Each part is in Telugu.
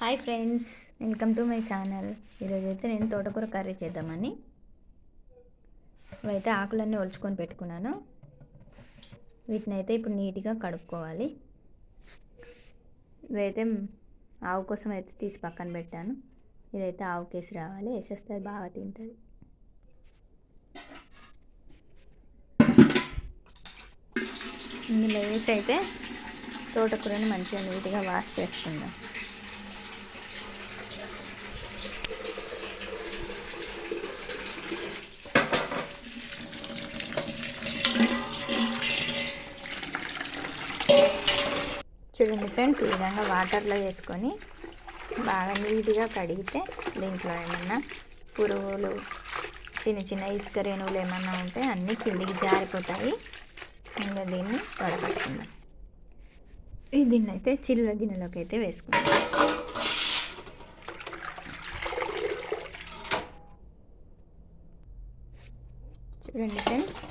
Hi friends welcome to my channel. ఈరోజైతే నేను తోటకూర కర్రీ చేద్దామని. ఇవైతే ఆకులన్నీ ఒలుచుకొని పెట్టుకున్నాను. వీటిని అయితే ఇప్పుడు నీట్గా కడుక్కోవాలి. ఇవైతే ఆవు కోసం అయితే తీసి పక్కన పెట్టాను. ఇదైతే ఆవు కేసి రావాలి. వేసేస్తే అది బాగా తింటుంది. ఇందులో వేసి అయితే తోటకూరని మంచిగా నీట్గా వాష్ చేసుకుందాం. చూడండి ఫ్రెండ్స్ ఈ విధంగా వాటర్లో వేసుకొని బాగా నీట్గా కడిగితే దీంట్లో ఏమన్నా పురుగులు చిన్న చిన్న ఇసుక రేణువులు ఏమన్నా ఉంటే అన్నీ కిందికి జారిపోతాయి. ఇంకా దీన్ని వడకట్టుకుందాం ఈ దీన్ని అయితే చిల్లుల గిన్నెలోకి అయితే వేసుకుందాం. చూడండి ఫ్రెండ్స్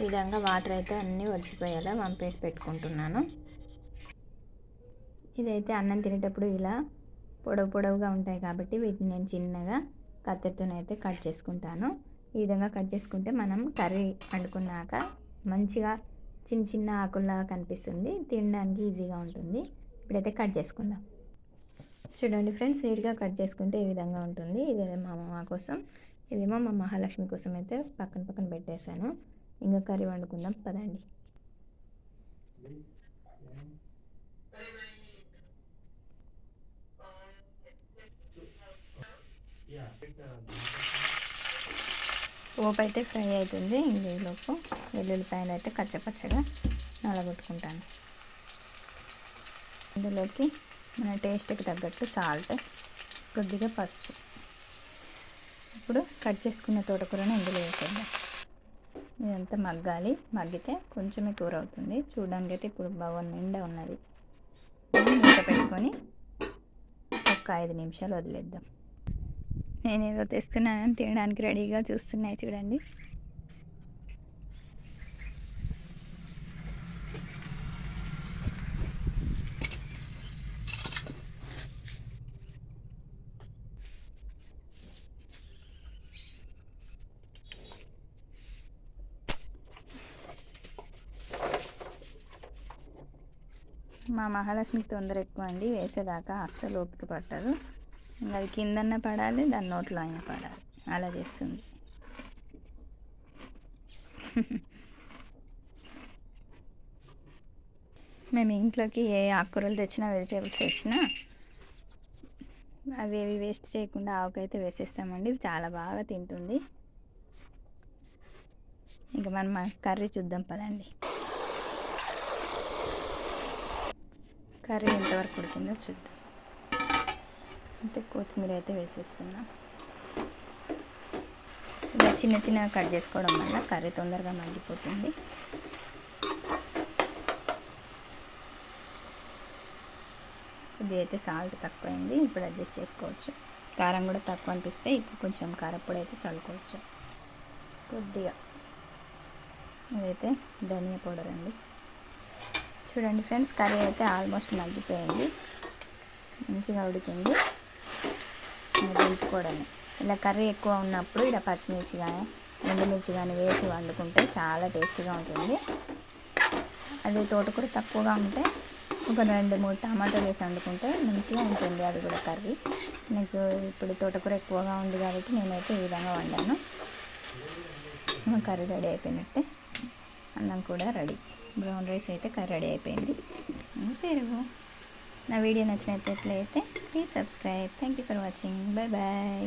ఈ విధంగా వాటర్ అయితే అన్నీ వచ్చిపోయేలా వంపేసి పెట్టుకుంటున్నాను. ఇదైతే అన్నం తినేటప్పుడు ఇలా పొడవు పొడవుగా ఉంటాయి కాబట్టి వీటిని నేను చిన్నగా కత్తెరతోనైతే కట్ చేసుకుంటాను. ఈ విధంగా కట్ చేసుకుంటే మనం కర్రీ వండుకున్నాక మంచిగా చిన్న చిన్న ఆకుల్లాగా కనిపిస్తుంది. తినడానికి ఈజీగా ఉంటుంది. ఇప్పుడైతే కట్ చేసుకుందాం. చూడండి ఫ్రెండ్స్ నీట్గా కట్ చేసుకుంటే ఈ విధంగా ఉంటుంది. ఇదేమో మా మామ కోసం ఇదేమో మా మహాలక్ష్మి కోసం అయితే పక్కన పక్కన పెట్టేశాను. ఇంకా కర్రీ వండుకుందాం. పదండి. పోపు అయితే ఫ్రై అవుతుంది ఇందులోపు వెల్లుల్లిపాయలు అయితే కచ్చపచ్చగా నలగొట్టుకుంటాను. ఇందులోకి మన టేస్ట్కి తగ్గట్టు సాల్ట్ కొద్దిగా పసుపు. ఇప్పుడు కట్ చేసుకున్న తోటకూరని ఇందులో వేసేద్దాం. ఇదంతా మగ్గాలి. మగ్గితే కొంచెమే కూర అవుతుంది. చూడడానికి అయితే ఇప్పుడు బాగా నిండా ఉన్నది. మూత పెట్టుకొని ఒక ఐదు నిమిషాలు వదిలేద్దాం. నేను ఏదో తెస్తున్నానని తినడానికి రెడీగా చూస్తున్నాయి చూడండి. మా మహాలక్ష్మికి తొందర ఎక్కువ అండి వేసేదాకా అస్సలు ఓపిక పట్టదు. ఇంకా అది కిందన్న పడాలి దాని నోట్లో అయినా పడాలి. అలా చేస్తుంది. మేము ఇంట్లోకి ఏ ఆకుకూరలు తెచ్చినా వెజిటేబుల్స్ తెచ్చినా అవి ఏవి వేస్ట్ చేయకుండా ఆవుకైతే వేసేస్తామండి. చాలా బాగా తింటుంది. ఇంకా మనం కర్రీ చూద్దాం పదండి. కర్రీ ఎంతవరకు ఉడికిందో చూద్దాం. అంతే కొత్తిమీర అయితే వేసేస్తున్నాను ఇలా చిన్న చిన్నగా కట్ చేసుకోవడం వల్ల కర్రీ తొందరగా మగ్గిపోతుంది. ఇది అయితే సాల్ట్ తక్కువైంది ఇప్పుడు అడ్జస్ట్ చేసుకోవచ్చు. కారం కూడా తక్కువ అనిపిస్తే ఇప్పుడు కొంచెం కారప్పొడి అయితే చల్లుకోవచ్చు. కొద్దిగా. ఇదైతే ధనియా పౌడర్ అండి. చూడండి ఫ్రెండ్స్ కర్రీ అయితే ఆల్మోస్ట్ మగ్గిపోయింది. మంచిగా ఉడికింది. దింపుకోవడమే ఇలా కర్రీ ఎక్కువ ఉన్నప్పుడు ఇలా పచ్చిమిర్చి కానీ ఎండుమిర్చి కానీ వేసి వండుకుంటే చాలా టేస్టీగా ఉంటుంది. అది తోటకూర తక్కువగా ఉంటే ఒక రెండు మూడు టమాటాలు వేసి వండుకుంటే మంచిగా ఉంటుంది అది కూడా కర్రీ. నాకు ఇప్పుడు తోటకూర ఎక్కువగా ఉంది కాబట్టి నేనైతే ఈ విధంగా వండాను. కర్రీ రెడీ అయిపోయినట్టే. అన్నం కూడా రెడీ. బ్రౌన్ రైస్ అయితే కర్రీ రెడీ అయిపోయింది. పెరుగు. నా వీడియో నచ్చినట్లయితే please subscribe. Thank you for watching bye bye